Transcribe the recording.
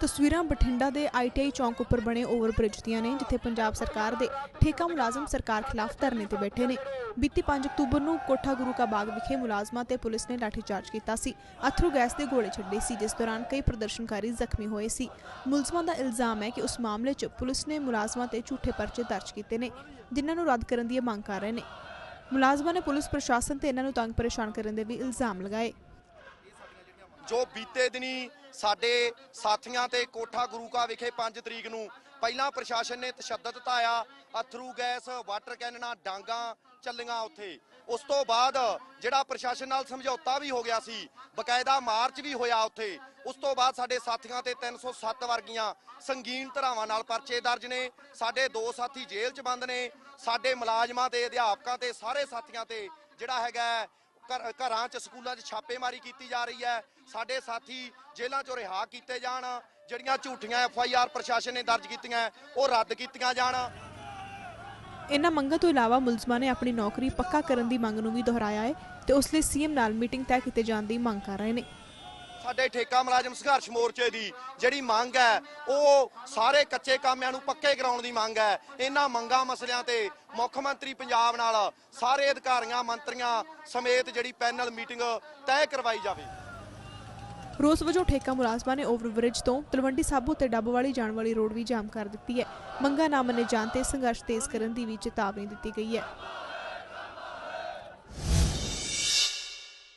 ਤਸਵੀਰਾਂ ਬਠਿੰਡਾ ਦੇ ਆਈਟੀਆਈ ਚੌਂਕ ਉੱਪਰ ਬਣੇ ਓਵਰਬ੍ਰਿਜ ਦੀਆਂ ਨੇ, ਜਿੱਥੇ ਪੰਜਾਬ ਸਰਕਾਰ ਦੇ ਠੇਕਾ ਮੁਲਾਜ਼ਮ ਸਰਕਾਰ ਖਿਲਾਫ ਧਰਨੇ ਤੇ ਬੈਠੇ ਨੇ। ਬੀਤੀ 5 ਅਕਤੂਬਰ ਨੂੰ ਕੋਠਾ ਗੁਰੂ ਕਾ ਬਾਗ ਵਿਖੇ ਮੁਲਾਜ਼ਮਾਂ ਤੇ ਪੁਲਿਸ ਨੇ ਲਾਠੀਚਾਰਜ ਕੀਤਾ ਸੀ। ਅਥਰੂ ਗੈਸ ਦੇ ਗੋਲੇ ਛੱਡੇ ਸੀ, ਜਿਸ ਦੌਰਾਨ ਕਈ ਪ੍ਰਦਰਸ਼ਨਕਾਰੀ ਜ਼ਖਮੀ ਹੋਏ ਸੀ। ਮੁਲਜ਼ਮਾਂ ਦਾ ਇਲਜ਼ਾਮ ਹੈ ਕਿ ਉਸ ਮਾਮਲੇ 'ਚ ਪੁਲਿਸ ਨੇ ਮੁਲਾਜ਼ਮਾਂ ਤੇ ਝੂਠੇ ਪਰਚੇ ਦਰਜ ਕੀਤੇ ਨੇ, ਜਿਨ੍ਹਾਂ ਨੂੰ ਰੱਦ ਕਰਨ ਦੀ ਮੰਗ ਕਰ ਰਹੇ ਨੇ। ਮੁਲਾਜ਼ਮਾਂ ਨੇ ਪੁਲਿਸ ਪ੍ਰਸ਼ਾਸਨ ਤੇ ਇਹਨਾਂ ਨੂੰ ਤੰਗ ਪਰੇਸ਼ਾਨ ਕਰਨ ਦੇ ਵੀ ਇਲਜ਼ਾਮ ਲਗਾਏ। ਜੋ ਬੀਤੇ ਦਿਨੀ ਸਾਡੇ ਸਾਥੀਆਂ ਤੇ ਕੋਠਾ ਗੁਰੂ ਕਾ ਵਿਖੇ 5 ਤਰੀਕ ਨੂੰ ਪਹਿਲਾਂ ਪ੍ਰਸ਼ਾਸਨ ਨੇ ਤਸ਼ੱਦਦ ਧਾਇਆ, ਅਥਰੂ ਗੈਸ, ਵਾਟਰ ਕੈਨਨਾਂ, ਡਾਂਗਾ ਚੱਲੀਆਂ ਉੱਥੇ। ਉਸ ਤੋਂ ਬਾਅਦ ਜਿਹੜਾ ਪ੍ਰਸ਼ਾਸਨ ਨਾਲ ਸਮਝੌਤਾ ਵੀ ਹੋ ਗਿਆ ਸੀ, ਬਕਾਇਦਾ ਮਾਰਚ ਵੀ ਹੋਇਆ ਉੱਥੇ। ਉਸ ਤੋਂ ਬਾਅਦ ਸਾਡੇ ਸਾਥੀਆਂ ਤੇ 307 ਵਰਗੀਆਂ ਸੰਗੀਨ ਧਰਾਵਾਂ ਨਾਲ ਪਰਚੇ ਦਰਜ ਨੇ। ਸਾਡੇ ਦੋ ਸਾਥੀ ਜੇਲ੍ਹ 'ਚ ਬੰਦ ਨੇ। ਸਾਡੇ ਮੁਲਾਜ਼ਮਾਂ ਤੇ ਅਧਿਆਪਕਾਂ ਤੇ ਸਾਰੇ ਸਾਥੀਆਂ ਤੇ ਜਿਹੜਾ ਹੈਗਾ ਘਰਾਂ 'ਚ ਸਕੂਲਾਂ 'ਚ ਛਾਪੇਮਾਰੀ ਕੀਤੀ ਜਾ ਰਹੀ ਹੈ। ਸਾਡੇ ਸਾਥੀ ਜੇਲ੍ਹਾਂ 'ਚੋਂ ਰਿਹਾ ਕੀਤੇ ਜਾਣ। ਜਿਹੜੀਆਂ ਝੂਠੀਆਂ ਐਫ ਆਈ ਆਰ ਪ੍ਰਸ਼ਾਸਨ ਨੇ ਦਰਜ ਕੀਤੀਆਂ, ਉਹ ਰੱਦ ਕੀਤੀਆਂ ਜਾਣ। ਇਹਨਾਂ ਮੰਗਾਂ ਤੋਂ ਇਲਾਵਾ ਮੁਲਜ਼ਮਾਂ ਨੇ ਆਪਣੀ ਨੌਕਰੀ ਪੱਕਾ ਕਰਨ ਦੀ ਮੰਗ ਨੂੰ ਵੀ ਦੁਹਰਾਇਆ ਹੈ ਤੇ ਉਸ ਲਈ ਸੀਐਮ ਨਾਲ ਮੀਟਿੰਗ ਤੈਅ ਕੀਤੇ ਜਾਣ ਦੀ ਮੰਗ ਕਰ ਰਹੇ ਨੇ। ਸਾਡੇ ਠੇਕਾ ਮੁਲਾਜ਼ਮ ਸੰਘਰਸ਼ ਮੋਰਚੇ ਦੀ ਜਿਹੜੀ ਮੰਗ ਹੈ, ਉਹ ਸਾਰੇ ਕੱਚੇ ਕਾਮਿਆਂ ਨੂੰ ਪੱਕੇ ਕਰਾਉਣ ਦੀ ਮੰਗ ਹੈ। ਇਹਨਾਂ ਮੰਗਾਂ ਮਸਲਿਆਂ ਤੇ ਮੁੱਖ ਮੰਤਰੀ ਪੰਜਾਬ ਨਾਲ ਸਾਰੇ ਅਧਿਕਾਰੀਆਂ, ਮੰਤਰੀਆਂ ਸਮੇਤ ਜਿਹੜੀ ਪੈਨਲ ਮੀਟਿੰਗ ਤੈਅ ਕਰਵਾਈ ਜਾਵੇ। ਰੋਸ ਵਜੋਂ ਠੇਕਾ ਮੁਲਾਜ਼ਮਾਂ ਨੇ ਓਵਰਬ੍ਰਿਜ ਤੋਂ ਤਲਵੰਡੀ ਸਾਬੋ ਤੇ ਡੱਬ ਵਾਲੀ ਜਾਣ ਵਾਲੀ ਰੋਡ ਵੀ ਜਾਮ ਕਰ ਦਿੱਤੀ ਹੈ। ਮੰਗਾਂ ਨਾ ਮੰਨੇ ਜਾਣ ਤੇ ਸੰਘਰਸ਼ ਤੇਜ਼ ਕਰਨ ਦੀ ਵੀ ਚੇਤਾਵਨੀ ਦਿੱਤੀ ਗਈ ਹੈ।